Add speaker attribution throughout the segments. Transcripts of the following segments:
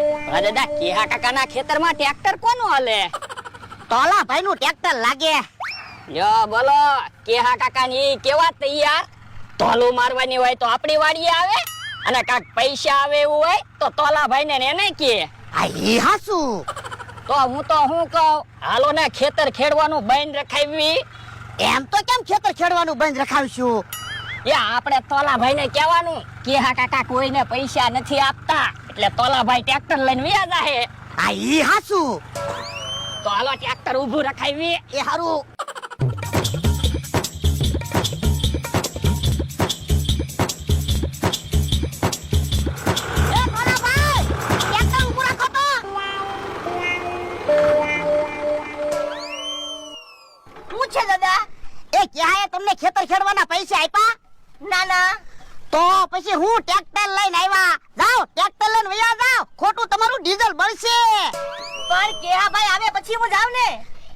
Speaker 1: ભલા દાદા કેહા કાકાના ખેતરમાં ટ્રેક્ટર કોનું હાલે?
Speaker 2: તોલા ભાઈ નું ટ્રેક્ટર લાગે.
Speaker 1: લ્યો બોલો કેહા કાકાની કેવા તૈયાર? તોલું મારવાની હોય તો આપણી વાડીએ આવે અને કાક પૈસા આવે એવું હોય તો તોલાભાઈ ને એને કે
Speaker 2: આ ઈ હાસુ.
Speaker 1: તો હું તો હું કહું હાલો ને ખેતર ખેડવાનું બંધ રખાવી.
Speaker 2: એમ તો કેમ ખેતર ખેડવાનું બંધ રખાવશું?
Speaker 1: એ આપણે તોલાભાઈ ને કહેવાનું કેહા કાકા કોઈને પૈસા નથી આપતા. એટલે તોલાભાઈ ટ્રેક્ટર લઈને વ્યા જાહે
Speaker 2: આ ઈ હાસુ
Speaker 1: તો હાલો ટ્રેક્ટર ઊભું રખાવી
Speaker 2: એ હારું તમને ખેતર ખેડવાના પૈસા આપ્યા ના ના તો પછી હું ટ્રેક્ટર લઈને આવ્યા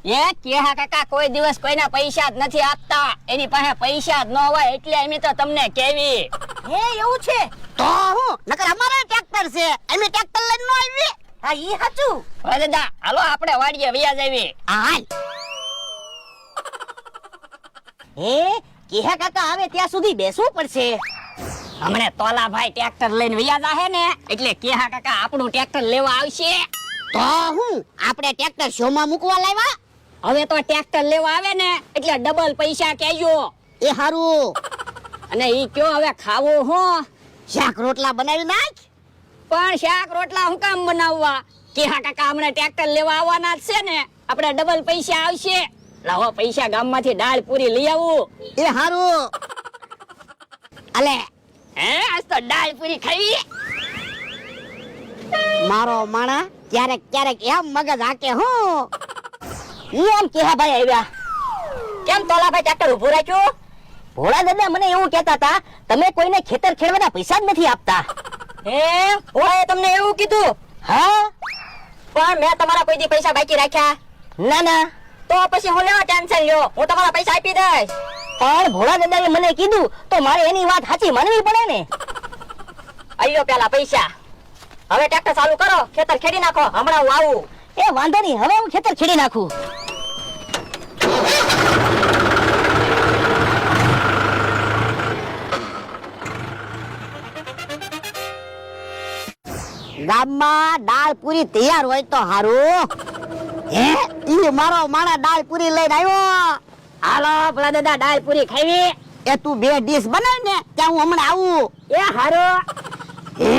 Speaker 1: એ કેહા કાકા કોઈ દિવસ કોઈના પૈસા જ નથી આપતા. એની પાસે પૈસા જ ન હોય એટલે અમે તો તમને કેવી
Speaker 2: હે એવું છે? તો હું નકર અમારે ટ્રેક્ટર છે. અમે ટ્રેક્ટર લઈને નો આવી હા ઈ હાચું.
Speaker 1: હવે દાદા હાલો આપણે વાડીએ વ્યા જાવી
Speaker 2: હાલ. હે કેહા કાકા આવે ત્યાં સુધી બેસવું પડશે.
Speaker 1: હમણે તોલાભાઈ ટ્રેક્ટર લઈને વ્યાજ આહે ને એટલે કેહા કાકા આપણું ટ્રેક્ટર લેવા આવશે.
Speaker 2: તો હું આપણે ટ્રેક્ટર શોમાં મૂકવા લાવ્યા
Speaker 1: હવે તો ટ્રેક્ટર લેવા આવે ને એટલે ડબલ પૈસા કહેજો.
Speaker 2: એ હારું.
Speaker 1: અને ઈ કયો હવે ખાવો હો.
Speaker 2: શાક રોટલા બનાવી નાખ.
Speaker 1: પણ શાક રોટલા હું કામ બનાવવા? કેહા કાકા હમણાં ટ્રેક્ટર લેવા આવવાના જ છે ને આપણે ડબલ પૈસા આવશે. લાવો પૈસા ગામમાંથી દાળ પૂરી લઈ આવું.
Speaker 2: એ હારું. અલે
Speaker 1: હે આજ તો દાળ પૂરી ખાવી
Speaker 2: મારો માણા ક્યારેક ક્યારેક એમ મગજ હાકે હું. એમ કેહા ભાઈ આવ્યા?
Speaker 1: કેમ તોલાભાઈ ટ્રેક્ટર ઊભું રાખ્યું?
Speaker 2: ભોળા દાદા મને એવું કહેતા હતા તમે કોઈને ખેતર ખેડવાના પૈસા જ નથી આપતા.
Speaker 1: હે? ઓએ તમને એવું કીધું?
Speaker 2: હા.
Speaker 1: પણ મેં તમારા કોઈ દી પૈસા બાકી રાખ્યા?
Speaker 2: ના ના.
Speaker 1: તો પછી હું લેવા ટેન્શન લ્યો? હું તમારા પૈસા આપી દઈશ.
Speaker 2: પણ ભોળા દાદાએ મને કીધું તો મારે એની વાત સાચી માનવી પડે ને.
Speaker 1: અલ્યો પેલા પૈસા. હવે ટ્રેક્ટર ચાલુ કરો ખેતર ખેડી નાખો હમણાં હું આવું.
Speaker 2: એ વાંધો નહીં હવે હું ખેતર ખેડી નાખું. ગામમાં દાળ પૂરી તૈયાર હોય તો હારું. હે? ઈ મારો માણા દાળ પૂરી લઈને આવ્યો.
Speaker 1: હાલો ભલા દાદા દાળ પૂરી ખાવી
Speaker 2: એ તું બે ડીશ બનાવ ને ત્યાં હું હમણાં આવું.
Speaker 1: એ હારો.
Speaker 2: હે?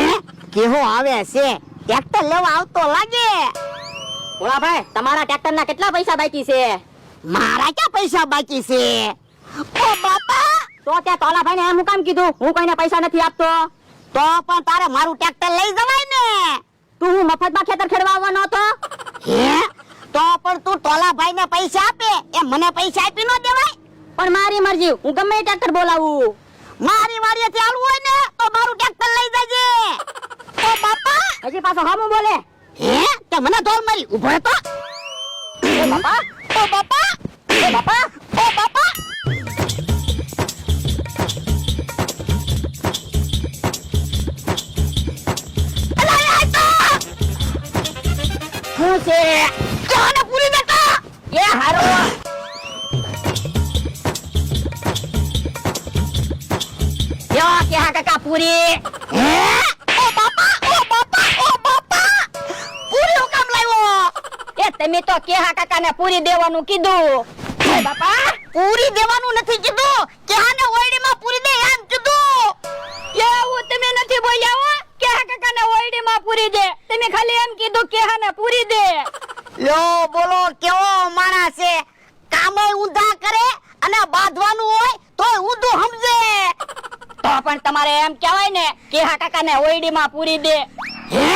Speaker 2: કેવો આવે છે? ટ્રેક્ટર લેવા આવતો લાગે.
Speaker 1: ભોળાભાઈ તમારા ટ્રેક્ટર ના કેટલા પૈસા બાકી છે?
Speaker 2: મારા ક્યાં પૈસા બાકી છે? ઓ બાપા!
Speaker 1: તો ત્યાં તોલાભાઈ ને એમ હું કામ કીધું? હું કોઈને પૈસા નથી આપતો.
Speaker 2: તો પણ તારે મારું ટ્રેક્ટર લઈ જવાય
Speaker 1: મફતમાં ખેતર ખેડવા આવવાનો હતો?
Speaker 2: હે? તો પણ તું ટોલાભાઈ ને પૈસા આપે. એ મને પૈસા આપી ન દેવાય.
Speaker 1: પણ મારી મરજી હું ગમે ટ્રેક્ટર બોલાવું.
Speaker 2: મારી વાડીએ ચાલુ હોય ને તો મારું ટ્રેક્ટર લઈ જજે. ઓ બાપા?
Speaker 1: હજી પાછો હમું બોલે.
Speaker 2: હે? તે મને ધોલ મારી ઊભો રહે તો
Speaker 1: એ બાપા
Speaker 2: ઓ બાપા
Speaker 1: ઓ બાપા
Speaker 2: ઓ બાપા.
Speaker 1: શું છે.
Speaker 2: જોને પૂરી દેતા
Speaker 1: એ હારો. યો કે હા કાકા પૂરી?
Speaker 2: હે? ઓ બાપા ઓ બાપા ઓ બાપા. પૂરી હું કામ લાવ્યો?
Speaker 1: એ તમે તો કે હા કાકા ને પૂરી દેવાનું કીધું? એ બાપા,
Speaker 2: પૂરી દેવાનું નથી કીધું. કે આને ઓયડીમાં પૂરી દે એમ કીધું.
Speaker 1: એવું તમે નથી બોલ્યા હો? કે હા કાકા ઓયડીમાં પૂરી દે? તમે ખાલી એમ કીધું કે હા ને પૂરી દે.
Speaker 2: લો, બોલો, કેવો માણસ છે? કામે ઊંધા કરે અને બાંધવાનું હોય તોય ઊંધું સમજે.
Speaker 1: તો પણ તમારે એમ કહેવાય ને કે હા કાકા ને ઓયડીમાં પૂરી દે.
Speaker 2: હે?